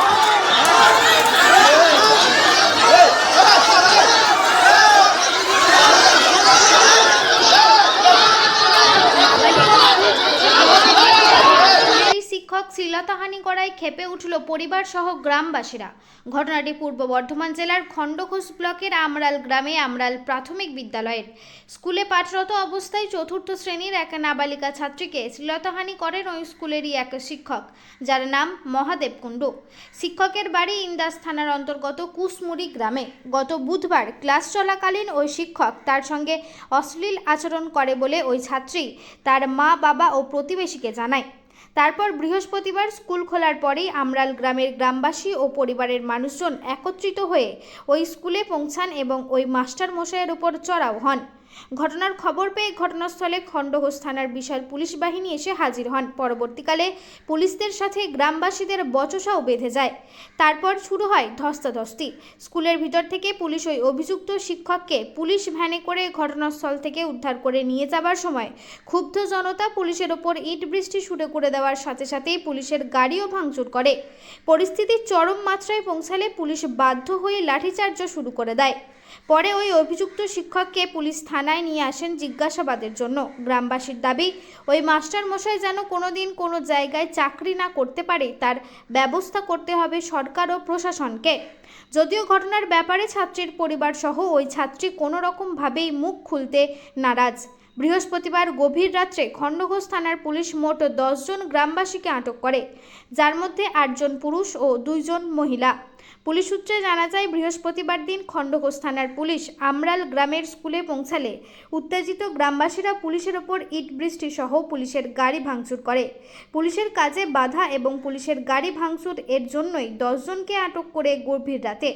এই শিক্ষক শ্লীলতাহানি করায় ক্ষেপে উঠল পরিবার সহ গ্রামবাসীরা। ঘটনাটি পূর্ব বর্ধমান জেলার খণ্ডঘোষ ব্লকের আমরাল গ্রামে আমরাল প্রাথমিক বিদ্যালয়ের। স্কুলে পাঠরত অবস্থায় চতুর্থ শ্রেণির এক নাবালিকা ছাত্রীকে শ্লীলতাহানি করেন ওই স্কুলেরই এক শিক্ষক, যার নাম মহাদেব কুণ্ডু। শিক্ষকের বাড়ি ইন্দাস থানার অন্তর্গত কুসমুড়ি গ্রামে। গত বুধবার ক্লাস চলাকালীন ওই শিক্ষক তার সঙ্গে অশ্লীল আচরণ করে বলে ওই ছাত্রী তার মা, বাবা ও প্রতিবেশীকে জানায়। তারপর বৃহস্পতিবার স্কুল খোলার পরেই আমরাল গ্রামের গ্রামবাসী ও পরিবারের মানুষজন একত্রিত হয়ে ওই স্কুলে পৌঁছান এবং ওই মাস্টার মশাইয়ের উপর চড়াও হন। ঘটনার খবর পেয়ে ঘটনাস্থলে খণ্ডঘোষ থানার বিশাল পুলিশ বাহিনী এসে হাজির হন। পরবর্তীকালে পুলিশদের সাথে গ্রামবাসীদের বচসাও বেঁধে যায়। তারপর শুরু হয় ধস্তাধস্তি। স্কুলের ভিতর থেকে পুলিশ ওই অভিযুক্ত শিক্ষককে পুলিশ ভ্যানে করে ঘটনাস্থল থেকে উদ্ধার করে নিয়ে যাবার সময় ক্ষুব্ধ জনতা পুলিশের ওপর ইট বৃষ্টি শুরু করে দেওয়ার সাথে সাথেই পুলিশের গাড়িও ভাঙচুর করে। পরিস্থিতি চরম মাত্রায় পৌঁছালে পুলিশ বাধ্য হয়ে লাঠিচার্জ শুরু করে দেয়। পরে ওই অভিযুক্ত শিক্ষককে পুলিশ থানায় নিয়ে আসেন জিজ্ঞাসাবাদের জন্য। গ্রামবাসীর দাবি, ওই মাস্টার মশাই যেন কোনোদিন কোনো জায়গায় চাকরি না করতে পারে, তার ব্যবস্থা করতে হবে সরকার ও প্রশাসনকে। যদিও ঘটনার ব্যাপারে ছাত্রীর পরিবার সহ ওই ছাত্রী কোনো রকমভাবেই মুখ খুলতে নারাজ। বৃহস্পতিবার গভীর রাত্রে খণ্ডঘোষ থানার পুলিশ মোট দশজন গ্রামবাসীকে আটক করে, যার মধ্যে আটজন পুরুষ ও দুইজন মহিলা। পুলিশ সূত্রে জানা যায়, বৃহস্পতিবার দিন খণ্ডঘোষ থানার পুলিশ আমরাল গ্রামের স্কুলে পৌঁছালে উত্তেজিত গ্রামবাসীরা পুলিশের ওপর ইট বৃষ্টি সহ পুলিশের গাড়ি ভাঙচুর করে। পুলিশের কাজে বাধা এবং পুলিশের গাড়ি ভাঙচুর এর জন্যই দশজনকে আটক করে গভীর রাতে।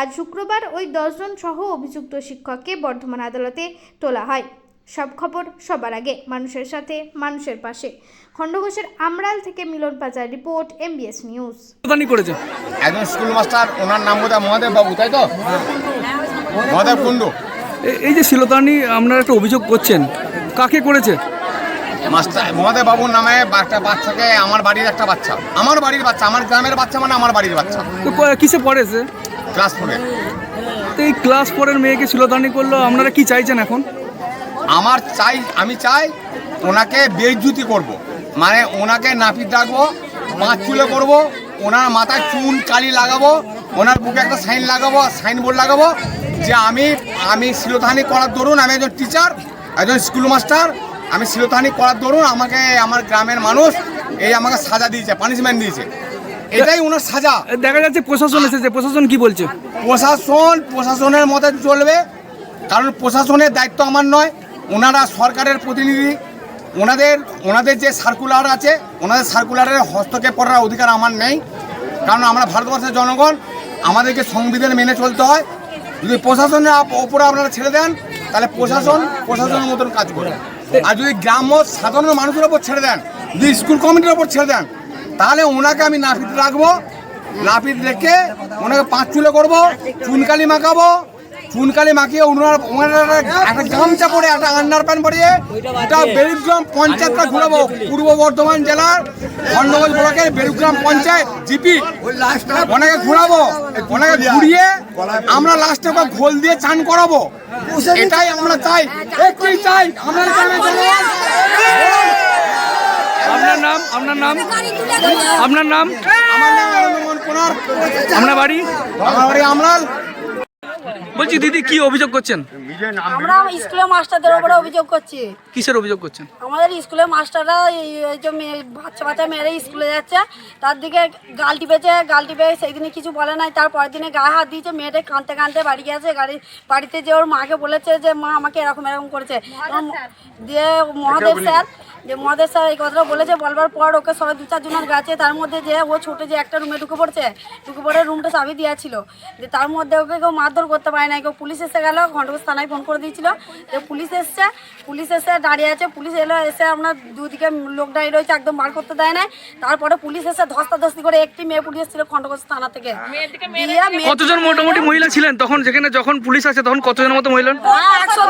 আজ শুক্রবার ওই দশজন সহ অভিযুক্ত শিক্ষককে বর্ধমান আদালতে তোলা হয়। সব খবর সবার আগে মানুষের সাথে মানুষের পাশে। খণ্ডঘোষের আমরাল থেকে মিলন পাচার রিপোর্ট এমবিএস নিউজ প্রদানই করেছে। একজন স্কুল মাস্টার ওনার নাম বোধহয় মহাদেব বাবু তাই তো? মহাদেব কুণ্ডু। এ- এই যে শিলতানি আপনারা একটা অভিযোগ করছেন কাকে করেছে? মাস্টার মহাদেব বাবুর নামে একটা বাচ্চাকে আমার বাড়ির একটা বাচ্চা। আমার বাড়ির বাচ্চা আমার গ্রামের বাচ্চা মানে আমার বাড়ির বাচ্চা। তো ক- কিসে পড়ে সে? ক্লাস ফোরে তো এই ক্লাস ফোরের মেয়েকে শিলতানি করল আপনারা কি চাইছেন এখন? আমার চাই আমি চাই ওনাকে বেইজ্জুতি করব। মানে ওনাকে নাপিত রাখব পাঁচ চুলে করব ওনার মাথায় চুন কালি লাগাবো ওনার বুকে একটা সাইন লাগাবো সাইনবোর্ড লাগাবো যে আমি আমি শিলতাহানি করার দরুন আমি একজন টিচার একজন স্কুল মাস্টার আমি শিলতাহানি করার দরুন আমাকে আমার গ্রামের মানুষ এই আমাকে সাজা দিয়েছে পানিশমেন্ট দিয়েছে। এটাই ওনার সাজা। দেখা যাচ্ছে প্রশাসন এসেছে প্রশাসন কি বলছে? প্রশাসন প্রশাসনের মতে চলবে কারণ প্রশাসনের দায়িত্ব আমার নয় ওনারা সরকারের প্রতিনিধি, ওনাদের ওনাদের যে সার্কুলার আছে, ওনাদের সার্কুলারের হস্তক্ষেপ করার অধিকার আমার নেই। কারণ আমরা ভারতবর্ষের জনগণ, আমাদেরকে সংবিধান মেনে চলতে হয়। যদি প্রশাসনের ওপরে আপনারা ছেড়ে দেন, তাহলে প্রশাসন, প্রশাসনের মতন কাজ করবে। আর যদি গ্রাম্য সাধারণ মানুষের ওপর ছেড়ে দেন, যদি স্কুল কমিটির ওপর ছেড়ে দেন, তাহলে ওনাকে আমি নাপিত রাখব, নাপিত রেখে ওনাকে পাঁচ চুলে করব, চুনকালি মাখাবো চুনকালি মাখিয়ে ওনার ওনারা একটা গামছা পরে একটা আন্ডার প্যান্ট পরিয়ে এটা বেরুগ্রাম পঞ্চায়েতটা ঘুরাবো। পূর্ব বর্ধমান জেলার খন্ডগঞ্জ ব্লকের বেরুগ্রাম পঞ্চায়েত জিপি। ওনাকে ঘুরাবো ওনাকে ঘুরিয়ে আমরা লাস্টে ওকে ঘোল দিয়ে চান করাবো। এটাই আমরা চাই একটাই চাই। আমরা আপনার নাম আপনার নাম? আপনার নাম? আমার নাম আপনার বাড়ি? আমার বাড়ি আমলাল বলছি দিদি কি অভিযোগ করছেন? আমরা স্কুলের মাস্টারদের উপরে অভিযোগ করছি। কিসের অভিযোগ করছেন? আমাদের স্কুলের মাস্টাররা এই যে মেয়ে- বাচ্চা বাচ্চা মেয়েরা স্কুলে যাচ্ছে। তার দিকে গাল টিপেছে গাল টিপে সেই দিনে কিছু বলে নাই। তার পরের দিনে গায়ে হাত দিয়েছে মেয়েটা কাঁদতে কাঁদতে বাড়ি গেছে। গাড়ি বাড়িতে যে ওর মাকে বলেছে যে মা আমাকে এরকম এরকম করেছে। দিয়ে মহাদেব স্যার যে মহাদেব স্যার এই কথাটা বলেছে বলবার পর ওকে সবাই দু চারজনের গেছে তার মধ্যে যে ও ছোটো যে একটা রুমে ঢুকে পড়ছে ঢুকে পড়ে রুমটা চাবি দিয়েছিল। যে তার মধ্যে ওকে কেউ মারধর করতে পারে না কেউ পুলিশ এসে গেল ঘণ্টঘোষ থানায় ফোন করে দিয়েছিল। যে পুলিশ এসছে পুলিশ এসে দাঁড়িয়ে আছে পুলিশ এলো এসে আপনার দুদিকে লোক দাঁড়িয়ে রয়েছে একদম বার করতে দেয় না তারপরে পুলিশ এসে ধস্তাধস্তি করে একটি মেয়ে পুলিশ এসেছিল খণ্ডঘোষ থানা থেকে। কতজন মোটামুটি মহিলা ছিলেন? তখন যেখানে যখন পুলিশ আছে তখন কতজন মতো মহিলা? হ্যাঁ, একশো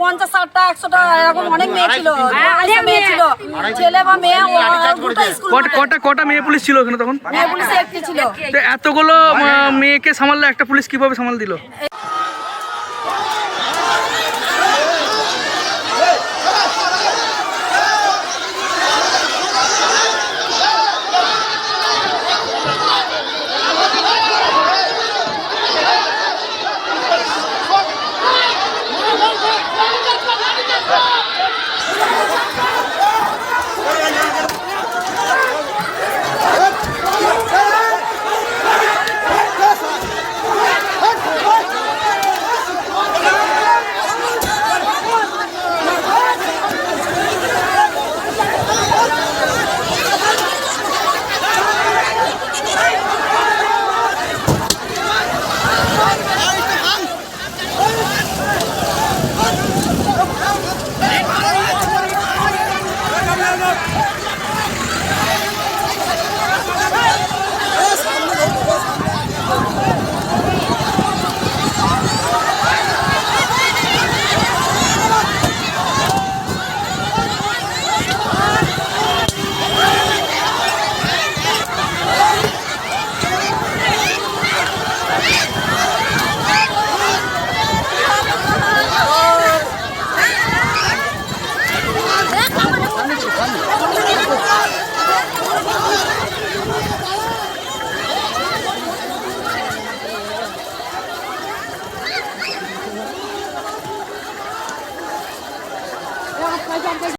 পঞ্চাশ ষাটটা একশোটা এরকম অনেক মেয়ে ছিল। পঞ্চাশটা মেয়ে ছিল। ছিল। ছেলে বা মেয়ে কটা কটা কটা মেয়ে পুলিশ ছিল ওখানে তখন? মেয়ে পুলিশ একটি ছিল। তো এতগুলো মেয়েকে সামাললো একটা পুলিশ কীভাবে সামাল দিল?